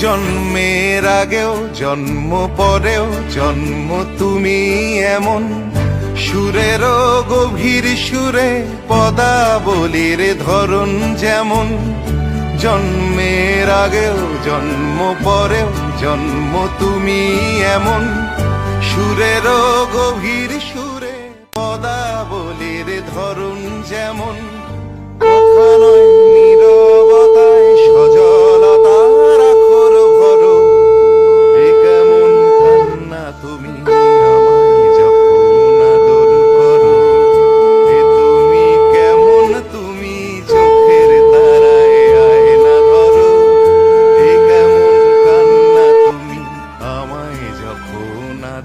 জন্মের আগেও, জন্ম পরেও, জন্ম তুমি এমন। সুরেরও গভীর সুরে পদাবলীর ধরন যেমন। জন্মের আগেও, জন্ম পরেও, জন্ম তুমি এমন। সুরের গভীর সুরে পদাবলীর ধরন যেমন।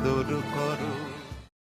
আদর করো।